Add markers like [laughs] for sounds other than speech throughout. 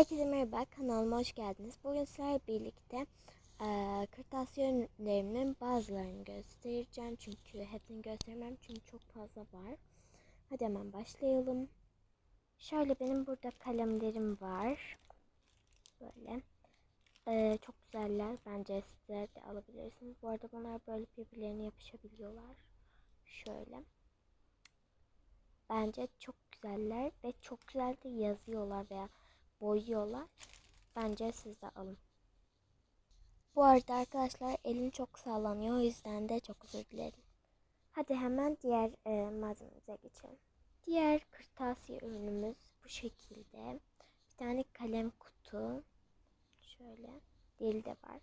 Herkese merhaba, kanalıma hoş geldiniz. Bugün sizlerle birlikte e, kırtasiye ürünlerimin bazılarını göstereceğim. Çünkü hepsini göstermem çünkü çok fazla var. Hadi hemen başlayalım. Şöyle benim burada kalemlerim var. Böyle. E, çok güzeller. Bence sizler de alabilirsiniz. Bu arada bunlar böyle birbirlerine yapışabiliyorlar. Şöyle. Bence çok güzeller ve çok güzel de yazıyorlar veya boyuyorlar. Bence siz de alın. Bu arada arkadaşlar elim çok sallanıyor. O yüzden de çok özür dilerim. Hadi hemen diğer e, malzememize geçelim. Diğer kırtasiye ürünümüz bu şekilde. Bir tane kalem kutu. Şöyle. Deli de var.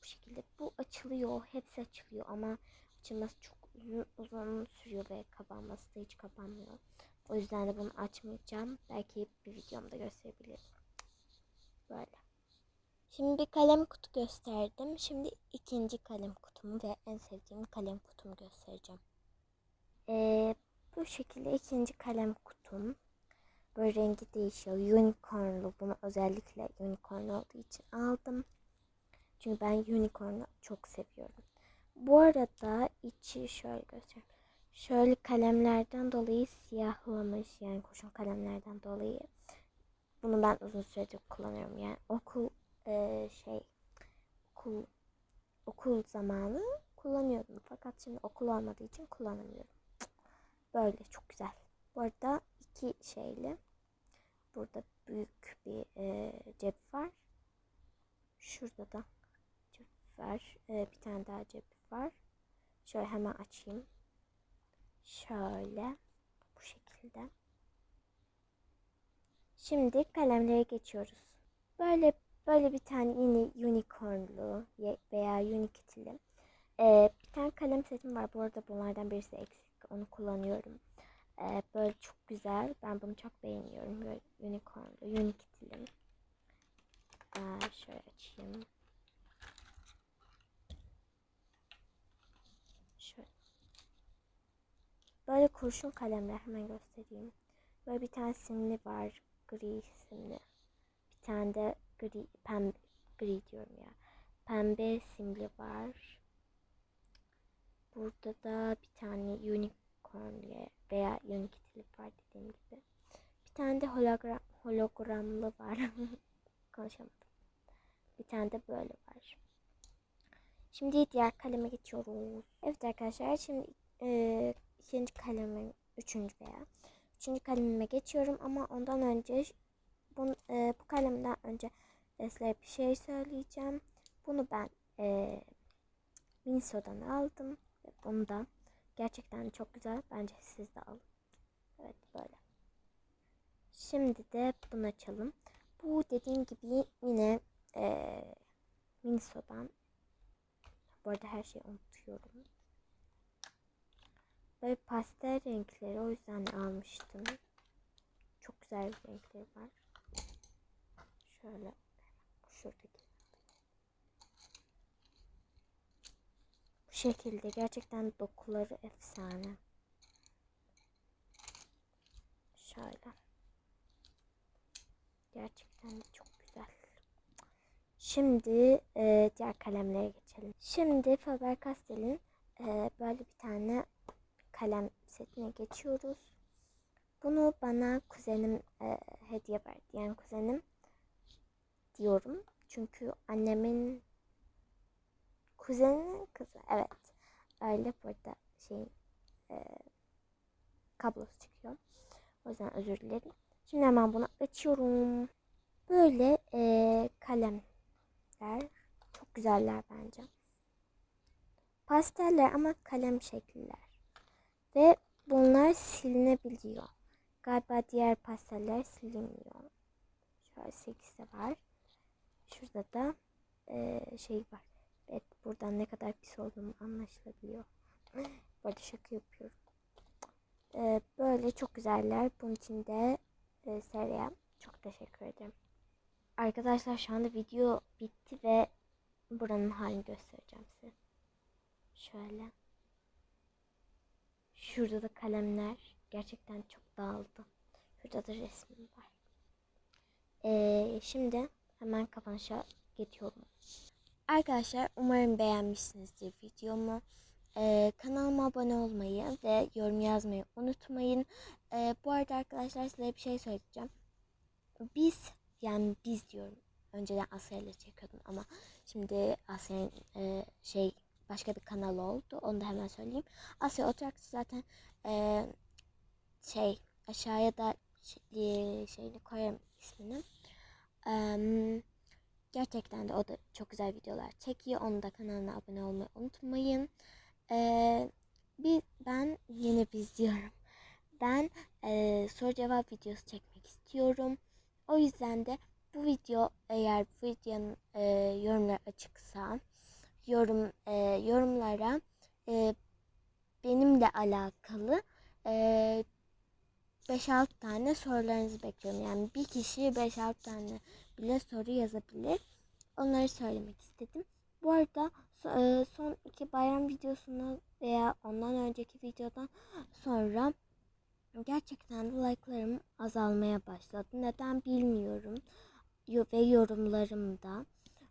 Bu şekilde. Bu açılıyor. Hepsi açılıyor ama açılması çok uzun, uzun sürüyor ve kapanması da hiç kapanmıyor. O yüzden de bunu açmayacağım. Belki bir videomda gösterebilirim. Böyle. Şimdi bir kalem kutu gösterdim. Şimdi ikinci kalem kutumu ve en sevdiğim kalem kutumu göstereceğim. Ee, bu şekilde ikinci kalem kutum. Böyle rengi değişiyor. Unicornlu. Bunu özellikle unicorn olduğu için aldım. Çünkü ben unicorn'u çok seviyorum. Bu arada içi şöyle göstereyim. Şöyle kalemlerden dolayı siyahlamış yani kurşun kalemlerden dolayı. Bunu ben uzun süredir kullanıyorum. Yani okul e, şey okul okul zamanı kullanıyordum. Fakat şimdi okul olmadığı için kullanamıyorum. Böyle çok güzel. Bu arada iki şeyli. Burada büyük bir e, cep var. Şurada da cep var. E, bir tane daha cep var. Şöyle hemen açayım. Şöyle bu şekilde. Şimdi kalemlere geçiyoruz. Böyle böyle bir tane yine unicornlu veya unikitili ee, bir tane kalem setim var. Bu arada bunlardan birisi eksik. Onu kullanıyorum. Ee, böyle çok güzel. Ben bunu çok beğeniyorum. Böyle unicornlu, unikitili. Ee, şöyle açayım. Şöyle. Böyle kurşun kalemler hemen göstereyim. Böyle bir tane simli var. Gri simli. Bir tane de gri, pembe, gri diyorum ya. Pembe simli var. Burada da bir tane unicorn veya unikitili var dediğim gibi. Bir tane de hologram, hologramlı var. [laughs] Konuşamadım. Bir tane de böyle var. Şimdi diğer kaleme geçiyoruz. Evet arkadaşlar şimdi e, ikinci kalemin üçüncü veya üçüncü kalemime geçiyorum ama ondan önce bu, e, bu kalemden önce size bir şey söyleyeceğim. Bunu ben e, Miniso'dan aldım. Bunu da gerçekten çok güzel. Bence siz de alın. Evet böyle. Şimdi de bunu açalım. Bu dediğim gibi yine e, Miniso'dan. Bu arada her şeyi unutuyorum. Böyle pastel renkleri o yüzden almıştım. Çok güzel bir renkleri var. Şöyle şuradaki. Bu şekilde gerçekten dokuları efsane. Şöyle. Gerçekten de çok güzel. Şimdi e, diğer kalemlere geçelim. Şimdi Faber-Castell'in e, böyle bir tane kalem setine geçiyoruz. Bunu bana kuzenim e, hediye verdi. Yani kuzenim diyorum. Çünkü annemin kuzeninin kızı. Evet. Öyle burada şey e, kablosu çıkıyor. O yüzden özür dilerim. Şimdi hemen bunu açıyorum. Böyle e, kalemler. Çok güzeller bence. Pasteller ama kalem şekiller. Ve bunlar silinebiliyor. Galiba diğer pasteller silinmiyor. Şöyle 8 de var. Şurada da e, şey var. Evet buradan ne kadar pis olduğum anlaşılabiliyor. Böyle şaka yapıyorum. E, böyle çok güzeller. Bunun için de e, seriye çok teşekkür ederim. Arkadaşlar şu anda video bitti ve buranın halini göstereceğim size. Şöyle. Şurada da kalemler gerçekten çok dağıldı. Şurada da resmim var. Ee, şimdi hemen kapanışa geçiyorum. Arkadaşlar umarım beğenmişsinizdir videomu. Ee, kanalıma abone olmayı ve yorum yazmayı unutmayın. Ee, bu arada arkadaşlar size bir şey söyleyeceğim. Biz yani biz diyorum. Önceden Asya ile çekiyordum ama şimdi Asya'nın e, şey başka bir kanal oldu. Onu da hemen söyleyeyim. Asya Oturakçı zaten e, şey aşağıya da şey, şeyini koyarım ismini. Em, gerçekten de o da çok güzel videolar çekiyor. Onu da kanalına abone olmayı unutmayın. Ee, bir, ben yine biz diyorum. Ben e, soru cevap videosu çekmek istiyorum. O yüzden de bu video eğer bu videonun e, yorumları açıksa yorum e, yorumlara e, benimle alakalı e, 5-6 tane sorularınızı bekliyorum. Yani bir kişi 5-6 tane bile soru yazabilir. Onları söylemek istedim. Bu arada e, son iki bayram videosunu veya ondan önceki videodan sonra gerçekten de like'larım azalmaya başladı. Neden bilmiyorum. Yo- Ve yorumlarım da.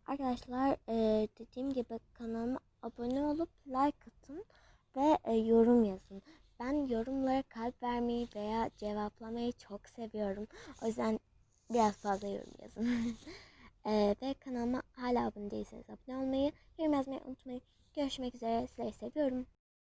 Arkadaşlar e, dediğim gibi kanalıma abone olup like atın ve e, yorum yazın. Ben yorumlara kalp vermeyi veya cevaplamayı çok seviyorum. O yüzden biraz fazla yorum yazın. Ee, [laughs] ve kanalıma hala abone değilseniz abone olmayı, yorum yazmayı unutmayın. Görüşmek üzere. Sizleri seviyorum.